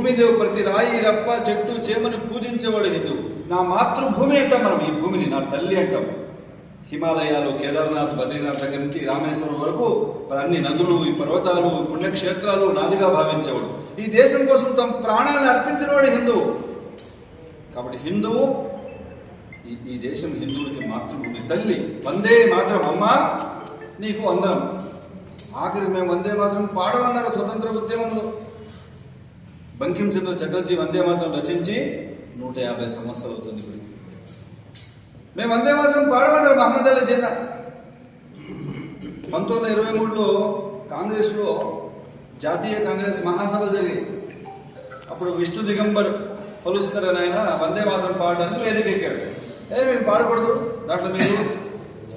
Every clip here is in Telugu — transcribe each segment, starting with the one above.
భూమిలో ప్రతి రాయి రప్ప చెట్టు చేమని పూజించేవాడు హిందువు నా మాతృభూమి అంటాం మనం ఈ భూమిని నా తల్లి అంటాం. హిమాలయాలు కేదార్నాథ్ బద్రీనాథ్ దగ్గర నుంచి రామేశ్వరం వరకు అన్ని నదులు ఈ పర్వతాలు పుణ్యక్షేత్రాలు నాదిగా భావించేవాడు. ఈ దేశం కోసం తమ ప్రాణాలను అర్పించినవాడు హిందువు కాబట్టి హిందువు ఈ ఈ దేశం హిందువులకి మాతృభూమి. తల్లి వందే మాత్రం అమ్మ నీకు అందరం ఆఖరికి మేము వందే మాత్రం పాడమన్నారు స్వతంత్ర ఉద్యమంలో. బంకించంద్ర చటర్జీ వందే మాత్రం రచించి నూట యాభై సంవత్సరాలు అవుతుంది ఇప్పుడు. మేము వందే మాత్రం పాడమన్నారు మహమ్మద్ అలీ జిన్నా పంతొమ్మిది వందల ఇరవై మూడులో కాంగ్రెస్లో జాతీయ కాంగ్రెస్ మహాసభ జరిగి అప్పుడు విష్ణు దిగంబర్ పలుస్కర్ అని ఆయన వందే మాత్రం పాడడానికి వేదికెక్కాడు ఏ మేము పాడకూడదు. దాంట్లో మీరు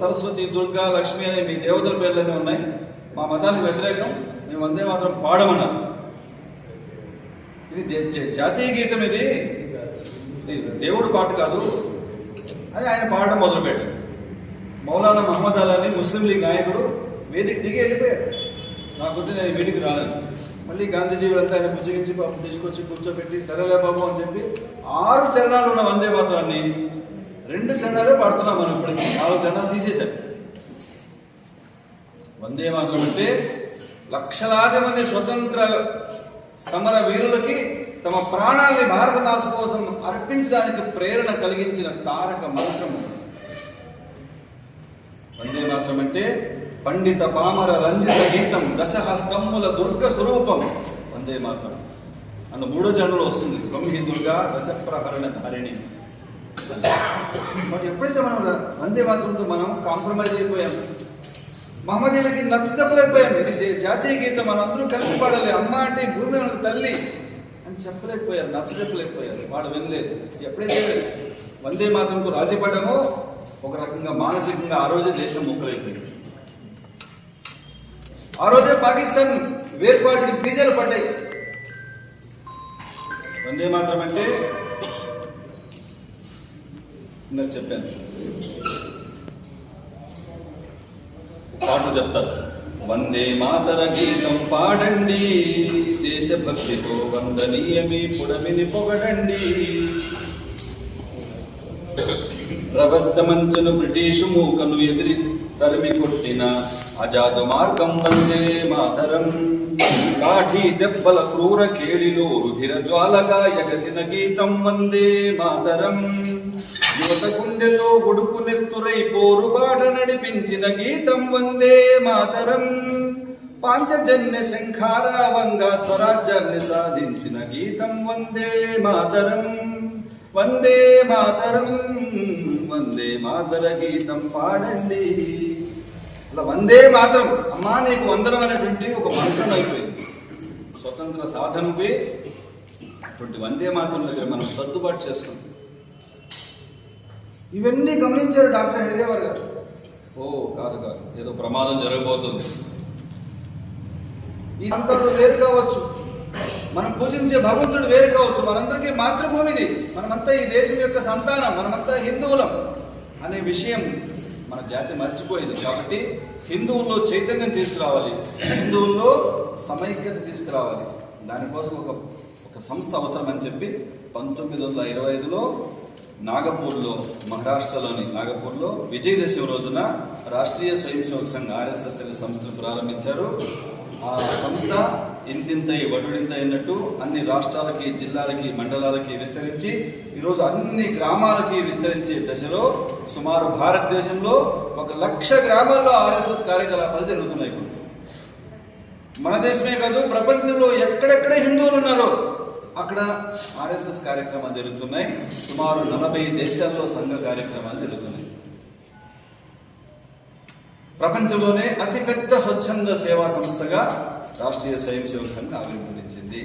సరస్వతి దుర్గా లక్ష్మి అనే మీ దేవతల పేర్లన్నీ ఉన్నాయి. మా మతానికి వ్యతిరేకం. మేము వందే మాత్రం పాడమన్నారు. ఇది జాతీయ గీతం ఇది. దేవుడు పాట కాదు. అని ఆయన పాడడం మొదలుపెట్టాడు మౌలానా మహమ్మద్ అలాని ముస్లిం లీగ్ నాయకుడు వేదిక దిగి వెళ్ళిపోయాడు. నాకు వచ్చి నేను వేదిక రాలేను. మళ్ళీ గాంధీజీ వీళ్ళంతా ఆయన పుచ్చగించి పాపం తీసుకొచ్చి కూర్చోబెట్టి సరేలే బాబు అని చెప్పి ఆరు చరణాలు ఉన్న వందే మాత్రాన్ని రెండు చరణాలే పాడుతున్నాం మనం ఇప్పటికి. నాలుగు చరణాలు తీసేశారు. వందే మాత్రం అంటే లక్షలాది మంది స్వతంత్ర సమర వీరులకి తమ ప్రాణాల్ని భారత కోసం అర్పించడానికి ప్రేరణ కలిగించిన తారక మంత్రం. వందే మాత్రం అంటే పండిత పామర రంజిత గీతం దశహస్తమ్ముల దుర్గ స్వరూపం. వందే మాత్రం. అన్న మూడో జన్మలో వస్తుంది. బ్రహ్మి దుర్గా దశప్రహరణ ధారిణి. బట్ ఎప్పుడైతే మనం వందే మాత్రంతో మనం కాంప్రమైజ్ అయిపోయాం మహమ్మదీలకి నచ్చ చెప్పలేకపోయాం ఇది జాతీయ గీతం మనం అందరూ కలిసి పాడాలి. అమ్మ అంటే భూమి మనకు తల్లి అని చెప్పలేకపోయారు నచ్చ చెప్పలేకపోయారు. వాడు వినలేదు. ఎప్పుడైతే వందే మాత్రంకు రాజీ పడ్డామో ఒక రకంగా మానసికంగా ఆ రోజే దేశం ముక్కలైపోయింది. ఆ రోజే పాకిస్తాన్ వేర్పాటుకి బీజాలు పడ్డాయి. వందే మాత్రం అంటే ఇందాక చెప్పాను. పాటలు చెప్తారు. వందే మాతర గీతం పాడండి దేశభక్తితో వందనీయమి పుడమిని పొగడండి. ప్రవస్థ మంచును బ్రిటిషు మూకను ఎదిరి తరిమి కొట్టిన అజాదు మార్గం వందే మాతరం కాఠీ దెబ్బల క్రూర కేళిలో రుధిర జ్వాలగా ఎగసిన గీతం వందే మాతరం యువత గుండెలో ఉడుకు నెత్తురై పోరుబాట నడిపించిన గీతం వందే మాతరం పాంచజన్య శంఖారావంగా స్వరాజ్యాన్ని సాధించిన గీతం వందే మాతరం వందే మాతరం వందే మాతర గీతం పాడండి. అలా వందే మాతరం అమ్మా నీకు వందనం అనేటువంటి ఒక మంత్రం అయిపోయింది. స్వతంత్ర సాధనపై అటువంటి వందే మాతరం దగ్గర మనం సర్దుబాటు చేసుకుంటాం ఇవన్నీ గమనించారు డాక్టర్ హెడ్గేవర్ గారు. ఓ కాదు కాదు. ఏదో ప్రమాదం జరగబోతుంది. ఇదంతా అంతలు వేరు కావచ్చు. మనం పూజించే భగవంతుడు వేరు కావచ్చు. మనందరికీ మాతృభూమిది మనమంతా ఈ దేశం యొక్క సంతానం మనమంతా హిందువులం అనే విషయం మన జాతి మర్చిపోయింది. కాబట్టి హిందువుల్లో చైతన్యం తీసుకురావాలి. హిందువుల్లో సమైక్యత తీసుకురావాలి. దానికోసం ఒక ఒక సంస్థ అవసరమని చెప్పి పంతొమ్మిది వందల ఇరవై ఐదులో నాగపూర్లో మహారాష్ట్రలోని నాగపూర్లో విజయదశమి రోజున రాష్ట్రీయ స్వయం సేవక సంఘ ఆర్ఎస్ఎస్ అనే సంస్థను ప్రారంభించారు. ఆ సంస్థ ఇంతింతై వటుడింత అన్నట్టు అన్ని రాష్ట్రాలకి జిల్లాలకి మండలాలకి విస్తరించి ఈరోజు అన్ని గ్రామాలకి విస్తరించే దశలో సుమారు భారతదేశంలో ఒక లక్ష గ్రామాల్లో ఆర్ఎస్ఎస్ కార్యకలాపాలు జరుగుతున్నాయి ఇప్పుడు. మన దేశమే కాదు ప్రపంచంలో ఎక్కడెక్కడ హిందువులు ఉన్నారో అక్కడ ఆర్ఎస్ఎస్ కార్యక్రమాలు జరుగుతున్నాయి. సుమారు నలభై దేశాల్లో సంఘ కార్యక్రమాలు జరుగుతున్నాయి. ప్రపంచంలోనే అతిపెద్ద స్వచ్ఛంద సేవా సంస్థగా రాష్ట్రీయ స్వయం సేవక సంఘం ఆవిర్భవించింది.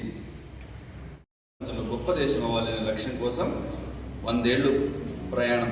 ప్రపంచంలో గొప్ప దేశం అవ్వాలనే లక్ష్యం కోసం వందేళ్ళు ప్రయాణం.